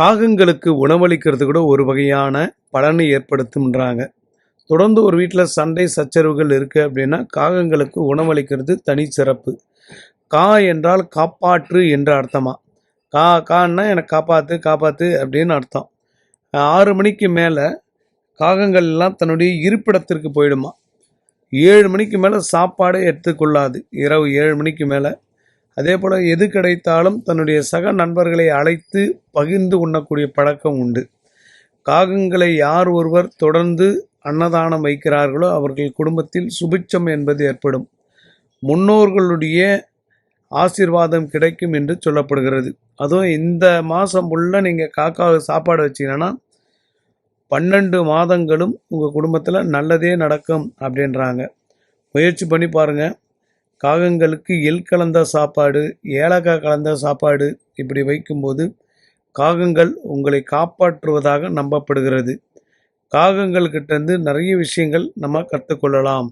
காகங்களுக்கு உணவளிக்கிறது கூட ஒரு வகையான பலனை ஏற்படுத்தும்ன்றாங்க. தொடர்ந்து ஒரு வீட்டில் சண்டை சச்சரவுகள் இருக்குது அப்படின்னா காகங்களுக்கு உணவளிக்கிறது தனி சிறப்பு. கா என்றால் காப்பாற்று என்ற அர்த்தமா? கா கான்னா எனக்கு காப்பாற்று காப்பாற்று அப்படின்னு அர்த்தம். ஆறு மணிக்கு மேலே காகங்கள் எல்லாம் தன்னுடைய இருப்பிடத்திற்கு போயிடுமா? ஏழு மணிக்கு மேலே சாப்பாடே எடுத்துக்கொள்ளாது. இரவு ஏழு மணிக்கு மேலே அதே போல் எது கிடைத்தாலும் தன்னுடைய சக நண்பர்களை அழைத்து பகிர்ந்து உண்ணக்கூடிய பழக்கம் உண்டு. காகங்களை யார் ஒருவர் தொடர்ந்து அன்னதானம் வைக்கிறார்களோ அவர்கள் குடும்பத்தில் சுபிட்சம் என்பது ஏற்படும். முன்னோர்களுடைய ஆசீர்வாதம் கிடைக்கும் என்று சொல்லப்படுகிறது. அதுவும் இந்த மாதம் உள்ள நீங்கள் காக்காவுக்கு சாப்பாடு வச்சீங்கன்னா பன்னெண்டு மாதங்களும் உங்கள் குடும்பத்தில் நல்லதே நடக்கும் அப்படின்றாங்க. முயற்சி பண்ணி பாருங்கள் காகங்களுக்கு எள் கலந்த சாப்பாடு ஏலக்காய் கலந்த சாப்பாடு இப்படி வைக்கும்போது காகங்கள் உங்களை காப்பாற்றுவதாக நம்பப்படுகிறது. காகங்கள்கிட்டேருந்து நிறைய விஷயங்கள் நம்ம கற்றுக்கொள்ளலாம்